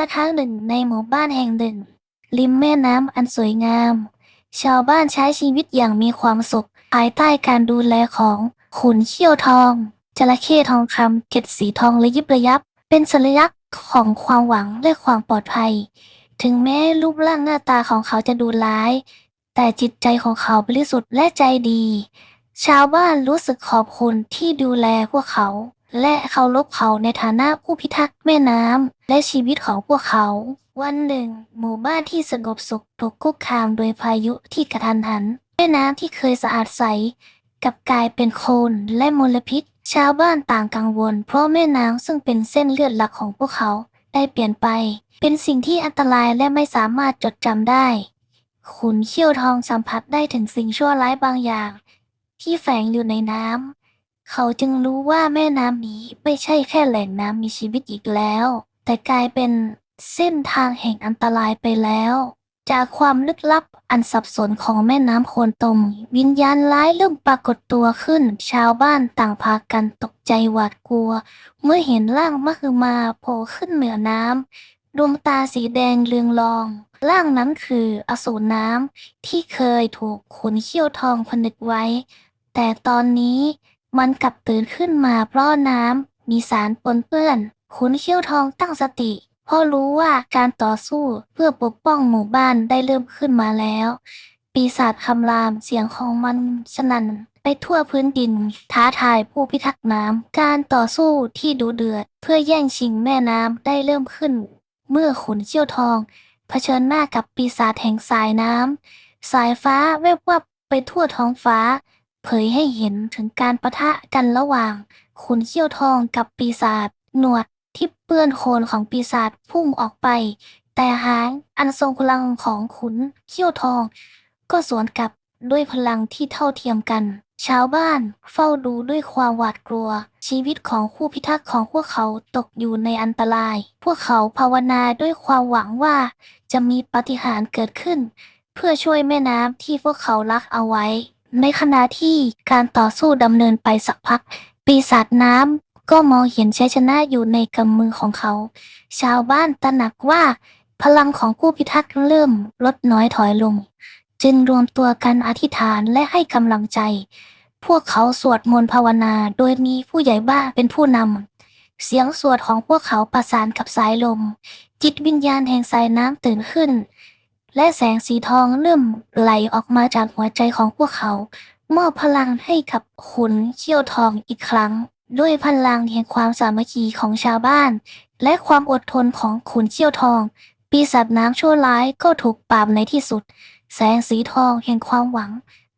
ละครั้งหนึ่งในหมู่บ้านแห่งหนึ่ง ริมแม่น้ำอันสวยงาม ชาวบ้านใช้ชีวิตอย่างมีความสุข ภายใต้การดูแลของขุนเขี้ยวทอง จระเข้ทองคำเกล็ดสีทองระยิบระยับ เป็นสัญลักษณ์ของความหวังและความปลอดภัย ถึงแม้รูปร่างหน้าตาของเขาจะดูร้าย แต่จิตใจของเขาบริสุทธิ์และใจดี ชาวบ้านรู้สึกขอบคุณที่ดูแลพวกเขา และเคารพเขาในฐานะผู้พิทักษ์แม่น้ำและชีวิตของพวกเขา วันหนึ่ง หมู่บ้านที่สงบสุขถูกคุกคามโดยพายุที่กระทันหัน แม่น้ำที่เคยสะอาดใสกับกลายเป็นโคลนและมลพิษ ชาวบ้านต่างกังวล เพราะแม่น้ำซึ่งเป็นเส้นเลือดหลักของพวกเขาได้เปลี่ยนไป เป็นสิ่งที่อันตรายและไม่สามารถจดจำได้ ขุนเขี้ยวทองสัมผัสได้ถึงสิ่งชั่วร้ายบางอย่าง ที่แฝงอยู่ในน้ำ เขาจึงรู้ว่าแม่น้ำนี้ไม่ใช่แค่แหล่งน้ำมีชีวิตอีกแล้ว แต่กลายเป็นเส้นทางแห่งอันตรายไปแล้ว จากความลึกลับอันสับสนของแม่น้ำโคนตม วิญญาณร้ายเริ่มปรากฏตัวขึ้น ชาวบ้านต่างพากันตกใจหวาดกลัว เมื่อเห็นร่างมหึมาโผล่ขึ้นเหนือน้ำดวงตาสีแดงเรืองรอง ร่างนั้นคืออสูรน้ำที่เคยถูกขุนเขี้ยวทองผนึกไว้ แต่ตอนนี้ มันกลับตื่นขึ้นมาเพราะน้ำมีสารปนเปื้อน ขุนเขี้ยวทองตั้งสติเพราะรู้ว่าการต่อสู้เพื่อปกป้องหมู่บ้านได้เริ่มขึ้นมาแล้ว ปีศาจคำรามเสียงของมันสนั่นไปทั่วพื้นดิน ท้าทายผู้พิทักษ์น้ำการต่อสู้ที่ดุเดือด เพื่อแย่งชิงแม่น้ำได้เริ่มขึ้น เมื่อขุนเขี้ยวทอง เผชิญหน้ากับปีศาจแห่งสายน้ำสายฟ้าแวบวับไปทั่วท้องฟ้า เผยให้เห็นถึงการประทะกันระหว่าง ขุนเขี้ยวทองกับปีศาจหนวดที่เปื้อนโคลนของปีศาจพุ่งออกไป แต่หางอันทรงพลังของขุนเขี้ยวทอง ก็สวนกลับด้วยพลังที่เท่าเทียมกัน ชาวบ้านเฝ้าดูด้วยความหวาดกลัว ชีวิตของคู่พิทักษ์ของพวกเขาตกอยู่ในอันตราย พวกเขาภาวนาด้วยความหวังว่าจะมีปาฏิหาริย์เกิดขึ้น เพื่อช่วยแม่น้ำที่พวกเขารักเอาไว้ ในขณะที่การต่อสู้ดำเนินไปสักพัก ปีศาจน้ำก็มองเห็นชัยชนะอยู่ในกำมือของเขา ชาวบ้านตระหนักว่า พลังของผู้พิทักษ์เริ่มลดน้อยถอยลง จึงรวมตัวกันอธิษฐานและให้กำลังใจ พวกเขาสวดมนต์ภาวนาโดยมีผู้ใหญ่บ้านเป็นผู้นำ เสียงสวดของพวกเขาประสานกับสายลม จิตวิญญาณแห่งสายน้ำตื่นขึ้น และแสงสีทองเริ่มไหลออกมาจากหัวใจของพวกเขา มอบพลังให้กับขุนเขี้ยวทองอีกครั้ง ด้วยพลังแห่งความสามัคคีของชาวบ้าน และความอดทนของขุนเขี้ยวทอง ปีศาจน้ำชั่วร้ายก็ถูกปราบในที่สุด แสงสีทองแห่งความหวัง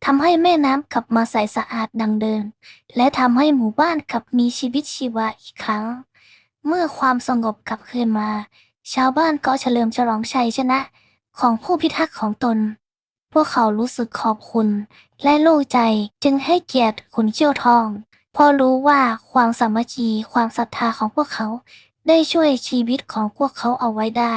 ทำให้แม่น้ำกลับมาใสสะอาดดังเดิม และทำให้หมู่บ้านกลับมีชีวิตชีวาอีกครั้ง เมื่อความสงบกลับคืนมา ชาวบ้านก็เฉลิมฉลองชัยชนะ ของผู้พิทักษ์ของตน พวกเขารู้สึกขอบคุณ และโล่งใจจึงให้เกียรติขุนเชี่ยวทองเพราะรู้ว่าความสามัคคีความศรัทธาของพวกเขาได้ช่วยชีวิตของพวกเขาเอาไว้ได้